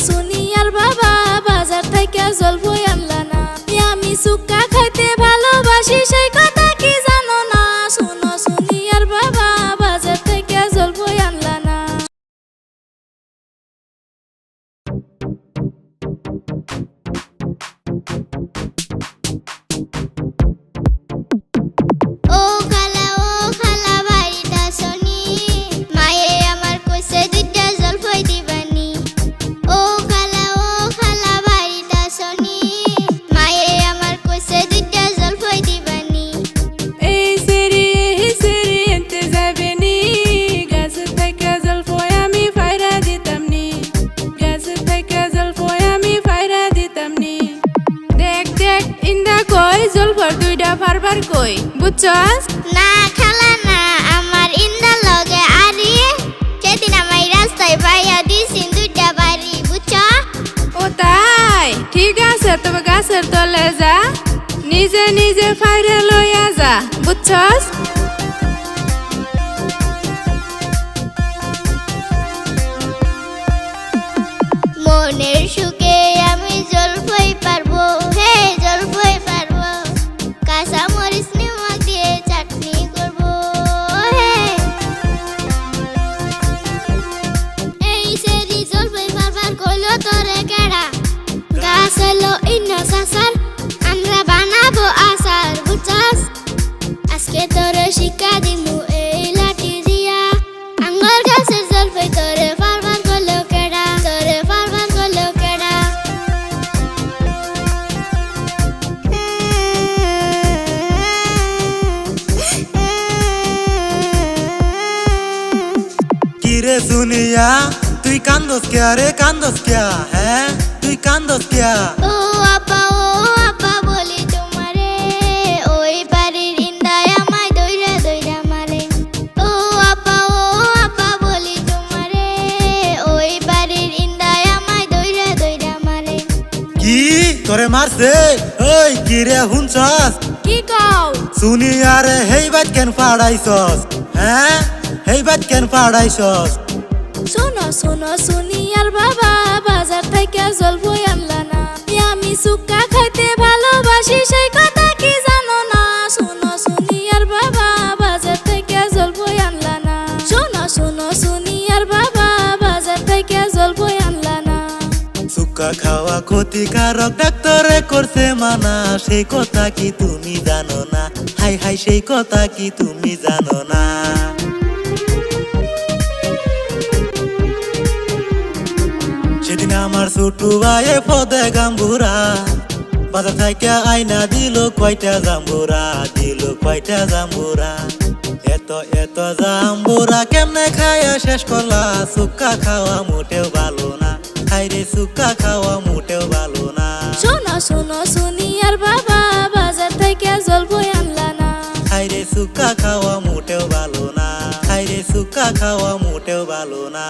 শুনি। শোনো আর বাবা বাজার থেকে জলফই আনলা না। আমি সুক্কা খাইতে ভালোবাসি কই? বুঝছস না খালা না আমার ইন্দার লগে আরি। সেদিন আমায় রাস্তায় পাইয়া দিছিন দুইটা বাড়ি বুঝছ? ও তাই? ঠিক আছে তবে গাছের তলে যা। নিজে নিজে ফাইরে লইয়া যা বুঝছস মনের সুখে আমি জলফই পারব হে জলফই পারব। কাঁচা হলো ইন্ন সাসার আমরা বানাবো আচার বুঝছস আজকে তোরে শিক্ষা দিমু এই লাঠি দিয়া। আঙ্গুর গাছের জলপাই তোরে পারবার করল কেডা, তোরে পারবার করল কেডা। কিরে শুনিয়া তুই কান্দস কিয়া রে, কান্দস কিয়া হ্যাঁ? তুই কান্দস কিয়া ও আপা ও আপা বলি তোমারে। ওই বাড়ির ইন্দায় আমায় দইরা দইরা মারে। ও আপা ও আপা বলি তোমারে। ওই বাড়ির ইন্দায় আমায় দইরা দইরা মারে। কি? তোরে মারছে? ওই কিরে হুনছস কি কও? শুনিয়া রে হেই কেন পাড়াইছস? হ্যাঁ? হেই বাত কেন পাড়াইছস? শোনো শোনো শুনি আর বাবা। খাওয়া ক্ষতিকারক, ডাক্তারে করছে মানা। সেই কথা কি তুমি জানো না? হাই হাই, সেই কথা কি তুমি জানো না? সেদিন আমার ছোটু ভাইয়ে পদে গাম্বুরা, বাজার থেকে আইনা দিল কয়টা জাম্বুরা, দিল কয়টা জাম্বুরা। এত এত জাম্বুরা কেমনে খায়া শেষ করলা? সুক্কা খাওয়া মোটেও ভালো না হাইরে সুক্কা খাওয়া মোটেও ভালো না। শোনো শোনো শুনি আর বাবা বাজার থেকে জলফই আনলা না। খাইরে সুকা খাওয়া মোটেও ভালো না। খাইরে সুক্কা খাওয়া মোটেও ভালো না।